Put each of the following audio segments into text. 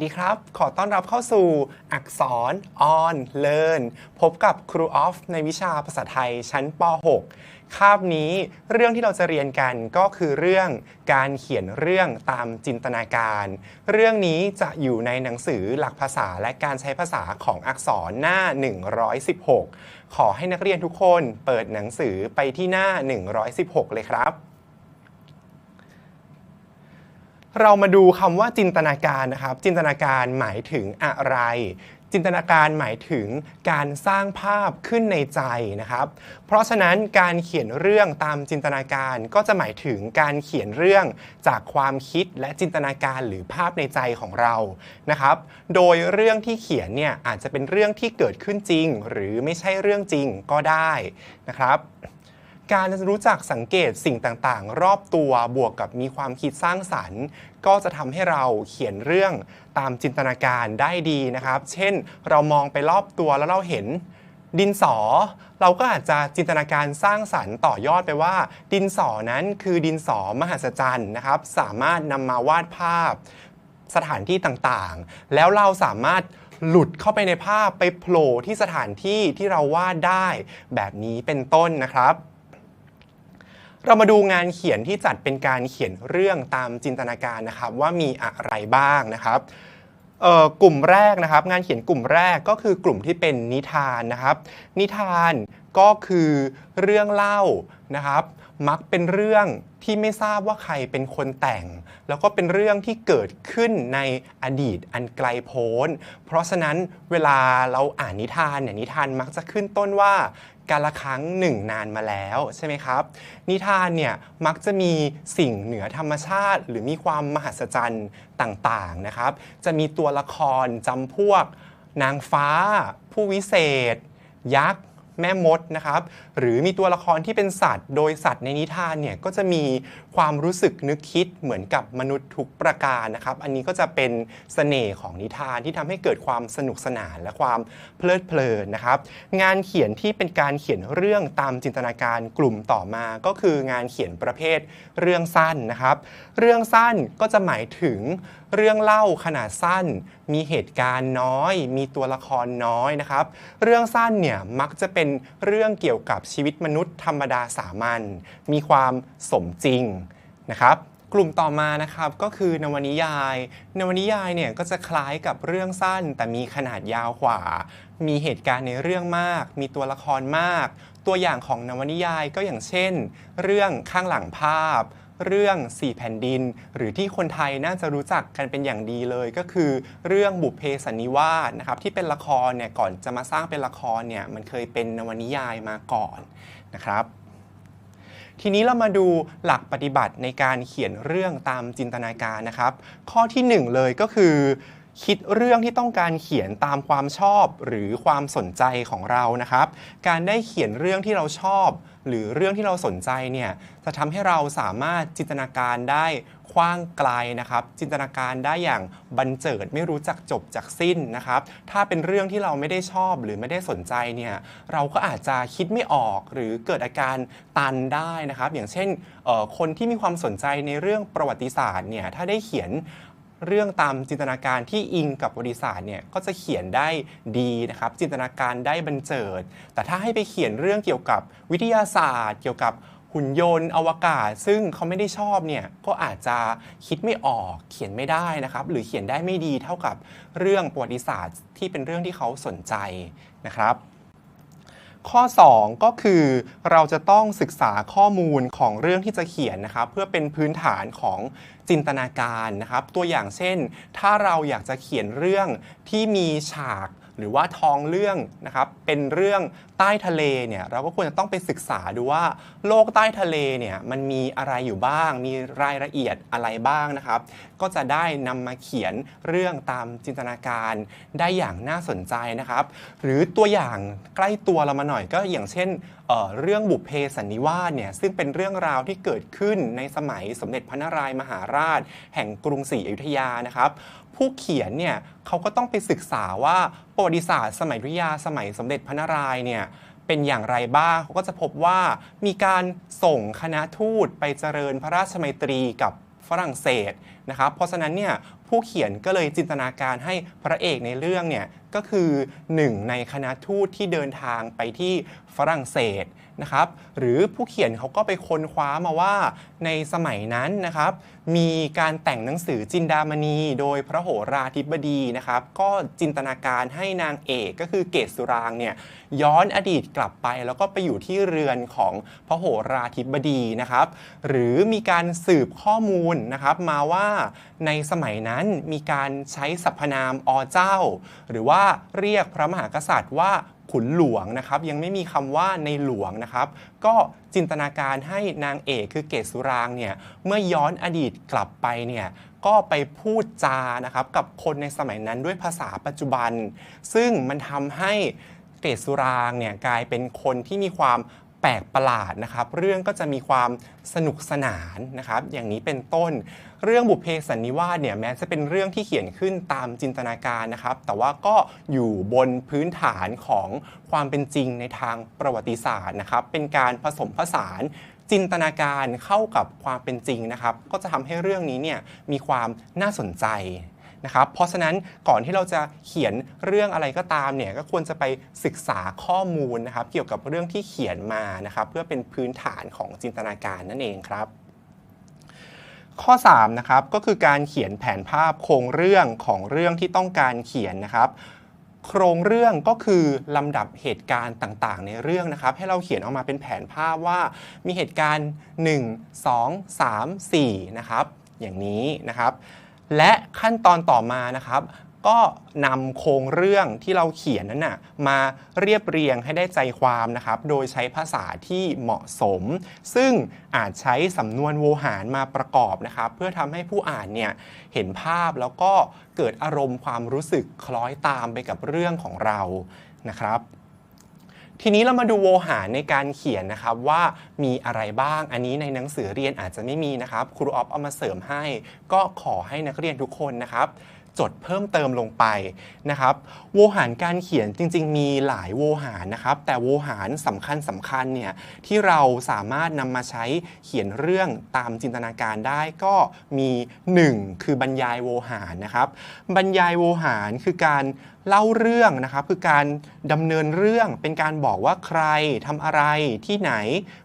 วัสดีครับ ขอต้อนรับเข้าสู่อักษร on learn พบกับครูออฟในวิชาภาษาไทยชั้นป .6 คาบนี้เรื่องที่เราจะเรียนกันก็คือเรื่องการเขียนเรื่องตามจินตนาการ เรื่องนี้จะอยู่ในหนังสือหลักภาษาและการใช้ภาษาของอักษรหน้า 116 ขอให้นักเรียนทุกคนเปิดหนังสือไปที่หน้า 116 เลยครับ เรามาดูคำว่าจินตนาการนะครับ จินตนาการหมายถึงอะไร จินตนาการหมายถึงการสร้างภาพขึ้นในใจนะครับ เพราะฉะนั้นการเขียนเรื่องตามจินตนาการก็จะหมายถึงการเขียนเรื่องจากความคิดและจินตนาการหรือภาพในใจของเรานะครับ โดยเรื่องที่เขียนเนี่ยอาจจะเป็นเรื่องที่เกิดขึ้นจริง หรือไม่ใช่เรื่องจริงก็ได้นะครับ การรู้จักสังเกตสิ่งต่างๆ รอบตัวบวกกับมีความคิดสร้างสรรค์ ก็จะทำให้เราเขียนเรื่องตามจินตนาการได้ดีนะครับ เช่น เรามองไปรอบตัวแล้วเราเห็นดินสอ เราก็อาจจะจินตนาการสร้างสรรค์ต่อยอดไปว่า ดินสอนั้นคือดินสอมหัศจรรย์นะครับ สามารถนำมาวาดภาพสถานที่ต่างๆ แล้วเราสามารถหลุดเข้าไปในภาพไปโผล่ที่สถานที่ที่เราวาดได้ แบบนี้เป็นต้นนะครับ เรามาดูงานเขียนที่จัดเป็นการเขียนเรื่องตามจินตนาการนะครับว่ามีอะไรบ้างนะครับกลุ่มแรกนะครับ งานเขียนกลุ่มแรกก็คือกลุ่มที่เป็นนิทานนะครับ นิทานก็คือเรื่องเล่านะครับ มักเป็นเรื่องที่ไม่ทราบว่าใครเป็นคนแต่ง แล้วก็เป็นเรื่องที่เกิดขึ้นในอดีตอันไกลโพ้น เพราะฉะนั้นเวลาเราอ่านนิทานเนี่ยนิทานมักจะขึ้นต้นว่า การละครั้งหนึ่งนานมาแล้วใช่ไหมครับ นิทานเนี่ยมักจะมีสิ่งเหนือธรรมชาติ หรือมีความมหัศจรรย์ต่างๆนะครับ จะมีตัวละครจำพวก นางฟ้า ผู้วิเศษ ยักษ์ แม่มดนะครับหรือมีตัวละครที่เป็นสัตว์ โดยสัตว์ในนิทานเนี่ยก็จะมีความรู้สึกนึกคิดเหมือนกับมนุษย์ทุกประการนะครับ อันนี้ก็จะเป็นเสน่ห์ของนิทานที่ทำให้เกิดความสนุกสนานและความเพลิดเพลินนะครับ งานเขียนที่เป็นการเขียนเรื่องตามจินตนาการกลุ่มต่อมา ก็คืองานเขียนประเภทเรื่องสั้นนะครับ เรื่องสั้นก็จะหมายถึงเรื่องเล่าขนาดสั้น มีเหตุการณ์น้อย มีตัวละครน้อยนะครับ เรื่องสั้นเนี่ยมักจะเป็นเรื่องเกี่ยวกับชีวิตมนุษย์ธรรมดาสามัญมีความสมจริงนะครับกลุ่มต่อมานะครับก็คือนวนิยาย นวนิยายเนี่ยก็จะคล้ายกับเรื่องสั้น แต่มีขนาดยาวกว่า มีเหตุการณ์ในเรื่องมาก มีตัวละครมาก ตัวอย่างของนวนิยายก็อย่างเช่น เรื่องข้างหลังภาพ เรื่องสี่แผ่นดิน หรือที่คนไทยน่าจะรู้จักกันเป็นอย่างดีเลย ก็คือเรื่องบุพเพสันนิวาสนะครับที่เป็นละครเนี่ยก่อนจะมาสร้างเป็นละครเนี่ยมันเคยเป็นนวนิยายมาก่อนนะครับทีนี้เรามาดูหลักปฏิบัติในการเขียนเรื่องตามจินตนาการนะครับ ข้อที่หนึ่งเลยก็คือ คิดเรื่องที่ต้องการเขียนตามความชอบหรือความสนใจของเรานะครับ การได้เขียนเรื่องที่เราชอบ หรือเรื่องที่เราสนใจเนี่ยจะทำให้เราสามารถจินตนาการได้กว้างไกลนะครับ จินตนาการได้อย่างบันเจิดไม่รู้จักจบจากสิ้นนะครับ ถ้าเป็นเรื่องที่เราไม่ได้ชอบหรือไม่ได้สนใจเนี่ยเราก็อาจจะคิดไม่ออกหรือเกิดอาการตันได้นะครับ อย่างเช่นคนที่มีความสนใจในเรื่องประวัติศาสตร์เนี่ยถ้าได้เขียน เรื่องตามจินตนาการที่อิงกับประวัติศาเนี่ยก็จะเขียนได้ดีนะครับจินตนาการได้บันเจิด แต่ถ้าให้ไปเขียนเรื่องเกี่ยวกับวิทยาศาสตร์ เกี่ยวกับหุ่นยนต์อวกาศ ซึ่งเขาไม่ได้ชอบเนี่ยก็อาจจะคิดไม่ออกเขียนไม่ได้นะครับ หรือเขียนได้ไม่ดีเท่ากับเรื่องประวัติศาสตร์ที่เป็นเรื่องที่เขาสนใจนะครับ ข้อ 2 ก็คือเราจะต้องศึกษาข้อมูลของเรื่องที่จะเขียนนะครับเพื่อเป็นพื้นฐานของจินตนาการนะครับ ตัวอย่างเช่น ถ้าเราอยากจะเขียนเรื่องที่มีฉาก หรือว่าทองเรื่องนะครับเป็นเรื่องใต้ทะเลเนี่ยเราก็ควรจะต้องไปศึกษาดูว่าโลกใต้ทะเลเนี่ยมันมีอะไรอยู่บ้าง มีรายละเอียดอะไรบ้างนะครับ ก็จะได้นำมาเขียนเรื่องตามจินตนาการได้อย่างน่าสนใจนะครับ หรือตัวอย่างใกล้ตัวเรามาหน่อยก็อย่างเช่นเเรื่องบุพเพสันนิวาสเนี่ยซึ่งเป็นเรื่องราวที่เกิดขึ้นในสมัยสมเด็จพระนารายมหาราช แห่งกรุงศรีอยุธยานะครับ ผู้เขียนเนี่ยเขาก็ต้องไปศึกษาว่าประวัติศาสตร์สมัยอยุธยาสมัยสมเด็จพระนารายณ์เนี่ยเป็นอย่างไรบ้างเขาก็จะพบว่ามีการส่งคณะทูตไปเจริญพระราชมัยตรีกับฝรั่งเศสนะครับเพราะฉะนั้นเนี่ย ผู้เขียนก็เลยจินตนาการให้พระเอกในเรื่องเนี่ยก็คือหนึ่งในคณะทูตที่เดินทางไปที่ฝรั่งเศสนะครับ หรือผู้เขียนเขาก็ไปค้นคว้ามาว่าในสมัยนั้นนะครับ มีการแต่งหนังสือจินดามณี โดยพระโหราธิบดีนะครับ ก็จินตนาการให้นางเอกก็คือเกศสุรางเนี่ยย้อนอดีตกลับไป แล้วก็ไปอยู่ที่เรือนของพระโหราธิบดีนะครับ หรือมีการสืบข้อมูลนะครับมาว่าในสมัยนั้นมีการใช้สรรพนามอเจ้า หรือว่าเรียกพระมหากษัตริย์ว่าขุนหลวงนะครับยังไม่มีคำว่าในหลวงนะครับ ก็จินตนาการให้นางเอกคือเกศสุรางเนี่ยเมื่อย้อนอดีตกลับไปเนี่ยก็ไปพูดจานะครับกับคนในสมัยนั้นด้วยภาษาปัจจุบัน ซึ่งมันทำให้เกศสุรางเนี่ยกลายเป็นคนที่มีความ แปลกประหลาดนะครับ เรื่องก็จะมีความสนุกสนานนะครับ อย่างนี้เป็นต้น เรื่องบุพเพสันนิวาสเนี่ยแม้จะเป็นเรื่องที่เขียนขึ้นตามจินตนาการนะครับ แต่ว่าก็อยู่บนพื้นฐานของความเป็นจริงในทางประวัติศาสตร์นะครับ เป็นการผสมผสานจินตนาการเข้ากับความเป็นจริงนะครับ ก็จะทำให้เรื่องนี้เนี่ยมีความน่าสนใจ นะครับเพราะฉะนั้นก่อนที่เราจะเขียนเรื่องอะไรก็ตามเนี่ยก็ควรจะไปศึกษาข้อมูลนะครับเกี่ยวกับเรื่องที่เขียนมานะครับเพื่อเป็นพื้นฐานของจินตนาการนั่นเองครับข้อ3นะครับก็คือการเขียนแผนภาพโครงเรื่องของเรื่องที่ต้องการเขียนนะครับ โครงเรื่องก็คือลำดับเหตุการณ์ต่างๆ ในเรื่องนะครับ ให้เราเขียนออกมาเป็นแผนภาพว่ามีเหตุการณ์ 1 2 3 4นะครับอย่างนี้นะครับ และขั้นตอนต่อมานะครับ ก็นำโครงเรื่องที่เราเขียนนั้นนะมาเรียบเรียงให้ได้ใจความนะครับ โดยใช้ภาษาที่เหมาะสม ซึ่งอาจใช้สำนวนโวหารมาประกอบนะครับ เพื่อทำให้ผู้อ่านเนี่ยเห็นภาพแล้วก็เกิดอารมณ์ความรู้สึกคล้อยตามไปกับเรื่องของเรานะครับ ทีนี้เรามาดูโวหารในการเขียนนะครับว่ามีอะไรบ้าง อันนี้ในหนังสือเรียนอาจจะไม่มีนะครับ ครูออฟเอามาเสริมให้ ก็ขอให้นักเรียนทุกคนนะครับ จดเพิ่มเติมลงไปนะครับ โวหารการเขียนจริง ๆ มีหลายโวหารนะครับ แต่โวหารสำคัญสำคัญเนี่ยที่เราสามารถนำมาใช้เขียนเรื่องตามจินตนาการได้ก็มี 1 คือบรรยายโวหารนะครับ บรรยายโวหารคือการ เล่าเรื่องนะครับคือการดำเนินเรื่องเป็นการบอกว่าใครทำอะไรที่ไหน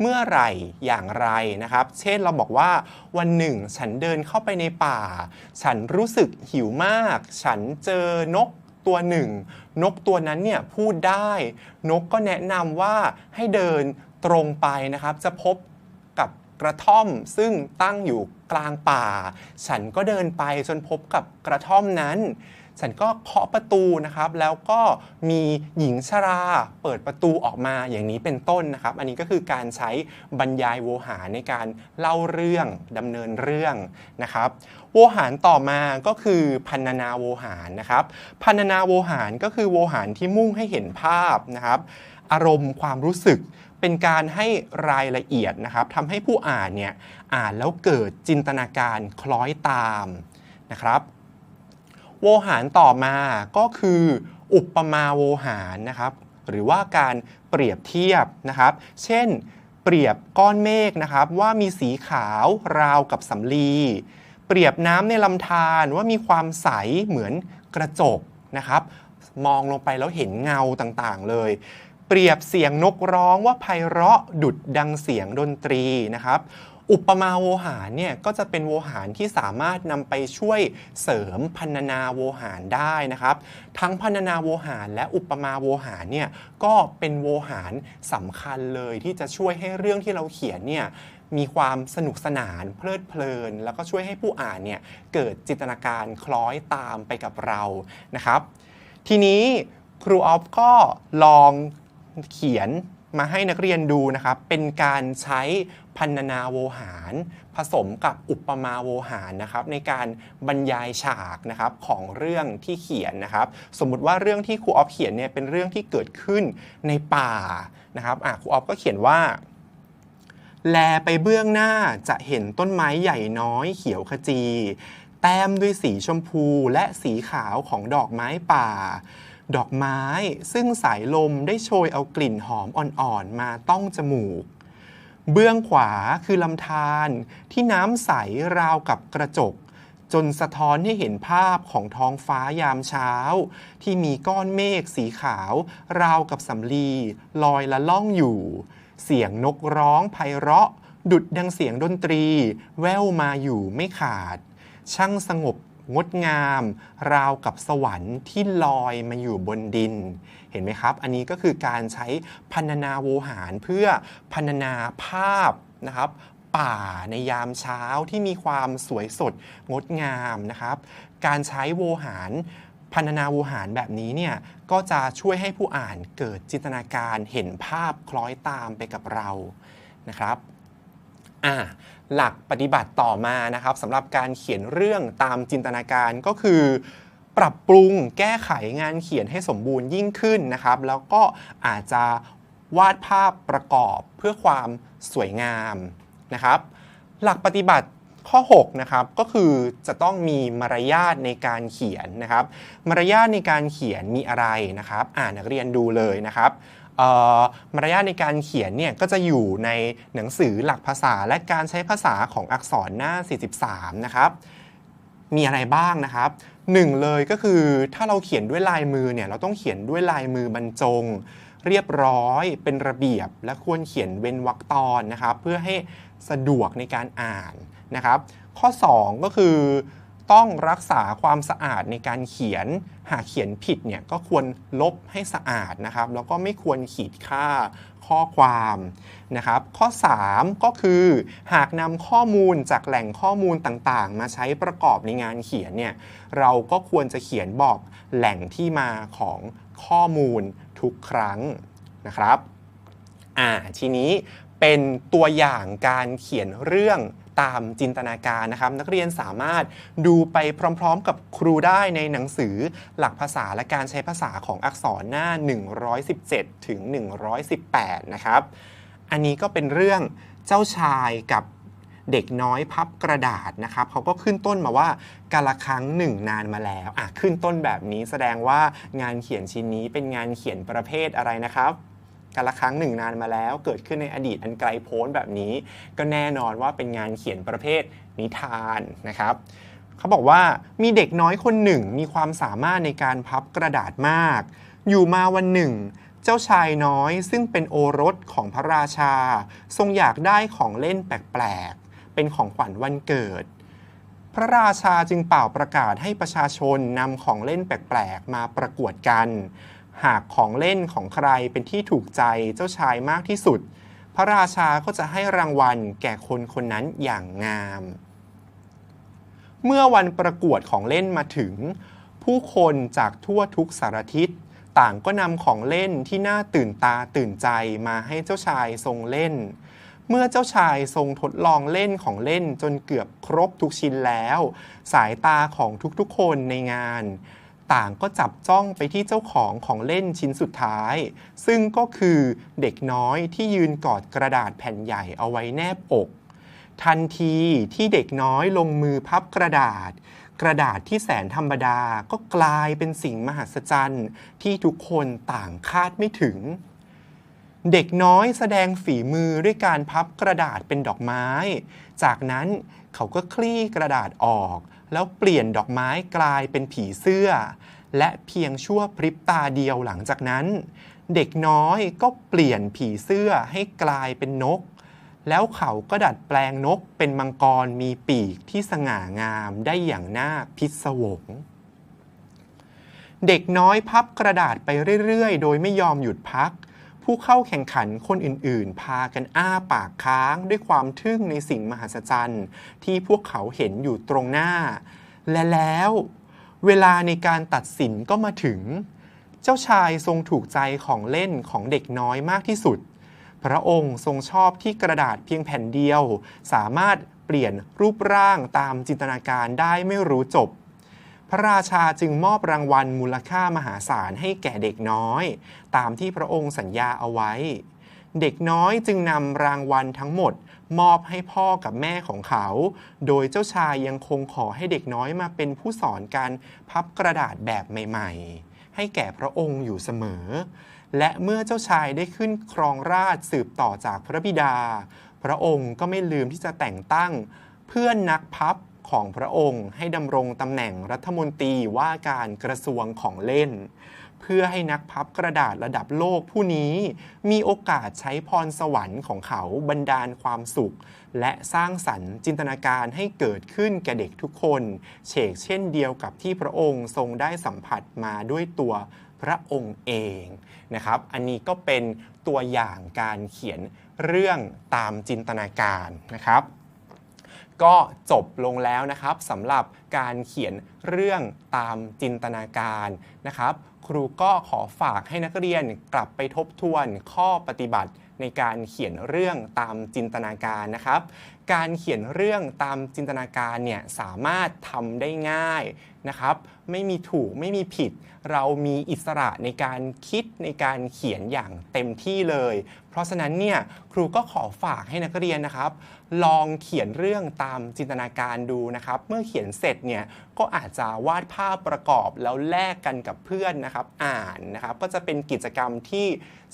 เมื่อไหร่อย่างไรนะครับ เช่นเราบอกว่าวันหนึ่ง ฉันเดินเข้าไปในป่า ฉันรู้สึกหิวมาก ฉันเจอนกตัวหนึ่ง นกตัวนั้นเนี่ยพูดได้ นกก็แนะนำว่าให้เดินตรงไปนะครับ จะพบกับกระท่อมซึ่งตั้งอยู่กลางป่า ฉันก็เดินไปจนพบกับกระท่อมนั้น ฉันก็เคาะประตูนะครับ แล้วก็มีหญิงชราเปิดประตูออกมาอย่างนี้เป็นต้นนะครับ อันนี้ก็คือการใช้บรรยายโวหารในการเล่าเรื่องดำเนินเรื่องนะครับโวหารต่อมาก็คือพันนาโวหารนะครับ พันนาโวหารก็คือโวหารที่มุ่งให้เห็นภาพนะครับ อารมณ์ความรู้สึกเป็นการให้รายละเอียดนะครับทำให้ผู้อ่านเนี่ยอ่านแล้วเกิดจินตนาการคล้อยตามนะครับ โวหารต่อมาก็คืออุปมาโวหารนะครับ หรือว่าการเปรียบเทียบนะครับ เช่น เปรียบก้อนเมฆนะครับ ว่ามีสีขาวราวกับสำลี เปรียบน้ำในลำธารว่ามีความใสเหมือนกระจกนะครับ มองลงไปแล้วเห็นเงาต่างๆ เลย เปรียบเสียงนกร้องว่าไพเราะดุดดังเสียงดนตรีนะครับ อุปมาโวหารเนี่ยก็จะเป็นโวหารที่สามารถนำไปช่วยเสริมพันนาโวหารได้นะครับ ทั้งพันนาโวหารและอุปมาโวหารเนี่ยก็เป็นโวหารสำคัญเลยที่จะช่วยให้เรื่องที่เราเขียนเนี่ยมีความสนุกสนานเพลิดเพลิน แล้วก็ช่วยให้ผู้อ่านเนี่ยเกิดจินตนาการคล้อยตามไปกับเรานะครับ ทีนี้ครูออฟก็ลองเขียน มาให้นักเรียนดูนะครับ เป็นการใช้พันนาโวหาร ผสมกับอุปมาโวหารนะครับ ในการบรรยายฉากนะครับของเรื่องที่เขียนนะครับ สมมุติว่าเรื่องที่ครูออฟเขียนเนี่ยเป็นเรื่องที่เกิดขึ้นในป่านะครับครูออฟก็เขียนว่า แลไปเบื้องหน้าจะเห็นต้นไม้ใหญ่น้อยเขียวขจี แต้มด้วยสีชมพูและสีขาวของดอกไม้ป่า ดอกไม้ ซึ่งสายลมได้โชยเอากลิ่นหอมอ่อนๆ มาต้องจมูก เบื้องขวาคือลำธารที่น้ำใสราวกับกระจก จนสะท้อนให้เห็นภาพของท้องฟ้ายามเช้า ที่มีก้อนเมฆสีขาว ราวกับสำลีลอยละล่องอยู่ เสียงนกร้องไพเราะ ดุดดังเสียงดนตรี แว่วมาอยู่ไม่ขาด ช่างสงบ งดงาม ราวกับสวรรค์ที่ลอยมาอยู่บนดิน เห็นไหมครับ อันนี้ก็คือการใช้พันนาโวหารเพื่อพันนาภาพนะครับป่าในยามเช้าที่มีความสวยสดงดงามนะครับ การใช้โวหารพันนาโวหารแบบนี้เนี่ยก็จะช่วยให้ผู้อ่านเกิดจินตนาการเห็นภาพคล้อยตามไปกับเรานะครับ อ่าหลักปฏิบัติต่อมานะครับสำหรับการเขียนเรื่องตามจินตนาการก็คือ ปรับปรุงแก้ไขงานเขียนให้สมบูรณ์ยิ่งขึ้นนะครับ แล้วก็อาจจะวาดภาพประกอบเพื่อความสวยงามนะครับ หลักปฏิบัติข้อ6นะครับก็คือจะต้องมีมารยาทในการเขียนนะครับ มารยาทในการเขียนมีอะไรนะครับ อ่านนักเรียนดูเลยนะครับ มารยาทในการเขียนเนี่ยก็จะอยู่ในหนังสือหลักภาษาและการใช้ภาษาของอักษรหน้า 43 นะครับ มีอะไรบ้างนะครับหนึ่งเลยก็คือถ้าเราเขียนด้วยลายมือเนี่ยเราต้องเขียนด้วยลายมือบรรจง เรียบร้อยเป็นระเบียบ และควรเขียนเว้นวรรคตอนนะครับ เพื่อให้สะดวกในการอ่านนะครับ ข้อ 2 ก็คือ ต้องรักษาความสะอาดในการเขียน หากเขียนผิดเนี่ยก็ควรลบให้สะอาดนะครับ แล้วก็ไม่ควรขีดค่าข้อความนะครับ ข้อ 3 ก็คือ หากนำข้อมูลจากแหล่งข้อมูลต่างๆ มาใช้ประกอบในงานเขียนเนี่ยเราก็ควรจะเขียนบอกแหล่งที่มาของข้อมูลทุกครั้งนะครับอ่าทีนี้เป็นตัวอย่างการเขียนเรื่อง ตามจินตนาการนะครับ นักเรียนสามารถดูไปพร้อม ๆ กับครูได้ในหนังสือหลักภาษาและการใช้ภาษาของอักษรหน้า 117 ถึง 118 นะครับ อันนี้ก็เป็นเรื่องเจ้าชายกับเด็กน้อยพับกระดาษนะครับเขาก็ขึ้นต้นมาว่ากาละครั้งหนึ่งนานมาแล้วอะขึ้นต้นแบบนี้แสดงว่างานเขียนชิ้นนี้เป็นงานเขียนประเภทอะไรนะครับ กาละครั้งหนึ่งนานมาแล้ว เกิดขึ้นในอดีตอันไกลโพ้นแบบนี้ ก็แน่นอนว่าเป็นงานเขียนประเภทนิทานนะครับเขาบอกว่ามีเด็กน้อยคนหนึ่งมีความสามารถในการพับกระดาษมาก อยู่มาวันหนึ่ง เจ้าชายน้อยซึ่งเป็นโอรสของพระราชา ทรงอยากได้ของเล่นแปลกๆ เป็นของขวัญวันเกิด พระราชาจึงเป่าประกาศให้ประชาชนนำของเล่นแปลกๆ มาประกวดกัน หากของเล่นของใครเป็นที่ถูกใจเจ้าชายมากที่สุด พระราชาก็จะให้รางวัลแก่คนคนนั้นอย่างงาม เมื่อวันประกวดของเล่นมาถึง ผู้คนจากทั่วทุกสารทิศ ต่างก็นำของเล่นที่น่าตื่นตาตื่นใจมาให้เจ้าชายทรงเล่น เมื่อเจ้าชายทรงทดลองเล่นของเล่นจนเกือบครบทุกชิ้นแล้ว สายตาของทุกๆคนในงาน ต่างก็จับจ้องไปที่เจ้าของของเล่นชิ้นสุดท้าย ซึ่งก็คือเด็กน้อยที่ยืนกอดกระดาษแผ่นใหญ่เอาไว้แนบอก ทันทีที่เด็กน้อยลงมือพับกระดาษ กระดาษที่แสนธรรมดาก็กลายเป็นสิ่งมหัศจรรย์ที่ทุกคนต่างคาดไม่ถึง เด็กน้อยแสดงฝีมือด้วยการพับกระดาษเป็นดอกไม้ จากนั้นเขาก็คลี่กระดาษออก แล้วเปลี่ยนดอกไม้กลายเป็นผีเสื้อ และเพียงชั่วพริบตาเดียวหลังจากนั้น เด็กน้อยก็เปลี่ยนผีเสื้อให้กลายเป็นนก แล้วเขาก็ดัดแปลงนกเป็นมังกรมีปีกที่สง่างามได้อย่างน่าพิศวงเด็กน้อยพับกระดาษไปเรื่อยๆ โดยไม่ยอมหยุดพัก ผู้เข้าแข่งขันคนอื่นๆ พากันอ้าปากค้างด้วยความทึ่งในสิ่งมหัศจรรย์ ที่พวกเขาเห็นอยู่ตรงหน้า และแล้ว เวลาในการตัดสินก็มาถึง เจ้าชายทรงถูกใจของเล่นของเด็กน้อยมากที่สุด พระองค์ทรงชอบที่กระดาษเพียงแผ่นเดียว สามารถเปลี่ยนรูปร่างตามจินตนาการได้ไม่รู้จบ พระราชาจึงมอบรางวัลมูลค่ามหาศาลให้แก่เด็กน้อย ตามที่พระองค์สัญญาเอาไว้ เด็กน้อยจึงนำรางวัลทั้งหมด มอบให้พ่อกับแม่ของเขา โดยเจ้าชายยังคงขอให้เด็กน้อยมาเป็นผู้สอนการพับกระดาษแบบใหม่ ๆ ให้แก่พระองค์อยู่เสมอ และเมื่อเจ้าชายได้ขึ้นครองราชสืบต่อจากพระบิดา พระองค์ก็ไม่ลืมที่จะแต่งตั้ง เพื่อนนักพับ ของพระองค์ ให้ดำรงตำแหน่งรัฐมนตรีว่าการกระทรวงของเล่น เพื่อให้นักพับกระดาษระดับโลกผู้นี้ มีโอกาสใช้พรสวรรค์ของเขาบันดาลความสุข และสร้างสรรค์จินตนาการให้เกิดขึ้นแก่เด็กทุกคนเฉกเช่นเดียวกับที่พระองค์ทรงได้สัมผัสมาด้วยตัวพระองค์เองนะครับ อันนี้ก็เป็นตัวอย่างการเขียนเรื่องตามจินตนาการนะครับ ก็จบลงแล้วนะครับสำหรับการเขียนเรื่องตามจินตนาการนะครับ ครูก็ขอฝากให้นักเรียนกลับไปทบทวนข้อปฏิบัติ ในการเขียนเรื่องตามจินตนาการนะครับ การเขียนเรื่องตามจินตนาการเนี่ยสามารถทำได้ง่ายนะครับ ไม่มีถูกไม่มีผิด เรามีอิสระในการคิดในการเขียนอย่างเต็มที่เลย เพราะฉะนั้นเนี่ยครูก็ขอฝากให้นักเรียนนะครับ ลองเขียนเรื่องตามจินตนาการดูนะครับ เมื่อเขียนเสร็จเนี่ยก็อาจจะวาดภาพประกอบแล้วแลกกันกับเพื่อนนะครับ อ่านนะครับ ก็จะเป็นกิจกรรมที่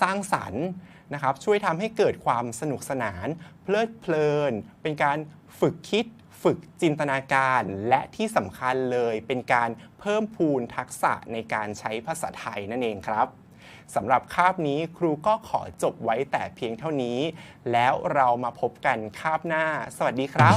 สร้างสรรค์ นะครับช่วยทำให้เกิดความสนุกสนาน เพลิดเพลิน เป็นการฝึกคิด ฝึกจินตนาการและที่สำคัญเลยเป็นการเพิ่มพูนทักษะในการใช้ภาษาไทยนั่นเองครับสำหรับคาบนี้ครูก็ขอจบไว้แต่เพียงเท่านี้ แล้วเรามาพบกันคาบหน้า สวัสดีครับ